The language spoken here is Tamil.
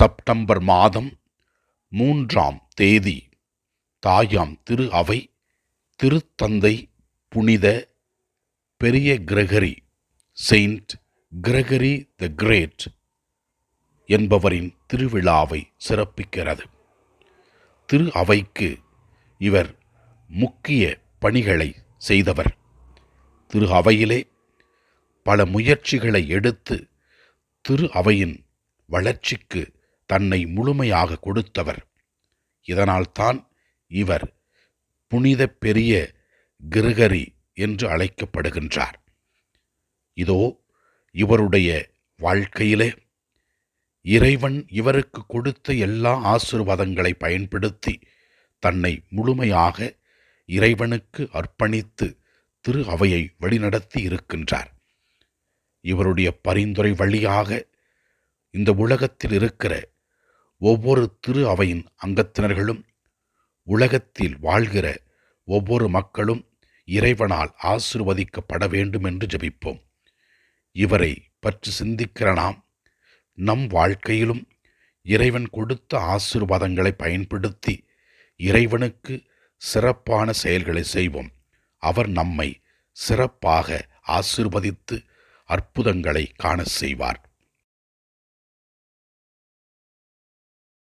செப்டம்பர் மாதம் மூன்றாம் தேதி. தாயாம் திரு அவை திருத்தந்தை புனித பெரிய Gregory saint Gregory the great என்பவரின் திருவிழாவை சிறப்பிக்கிறது. திரு அவைக்கு இவர் முக்கிய பணிகளை செய்தவர். திரு அவையிலே பல முயற்சிகளை எடுத்து திரு அவையின் வளர்ச்சிக்கு தன்னை முழுமையாக கொடுத்தவர். இதனால்தான் இவர் புனித பெரிய கிருகரி என்று அழைக்கப்படுகின்றார். இதோ இவருடைய வாழ்க்கையிலே இறைவன் இவருக்கு கொடுத்த எல்லா ஆசிர்வாதங்களை பயன்படுத்தி தன்னை முழுமையாக இறைவனுக்கு அர்ப்பணித்து திரு அவையை வழிநடத்தி இருக்கின்றார். இவருடைய பரிந்துரை வழியாக இந்த உலகத்தில் இருக்கிற ஒவ்வொரு திரு அவையின் அங்கத்தினர்களும் உலகத்தில் வாழ்கிற ஒவ்வொரு மக்களும் இறைவனால் ஆசிர்வதிக்கப்பட வேண்டும் என்று ஜெபிப்போம். இவரை பற்றி சிந்திக்கிற நாம் நம் வாழ்க்கையிலும் இறைவன் கொடுத்த ஆசிர்வாதங்களை பயன்படுத்தி இறைவனுக்கு சிறப்பான செயல்களை செய்வோம். அவர் நம்மை சிறப்பாக ஆசிர்வதித்து அற்புதங்களை காண செய்வார்.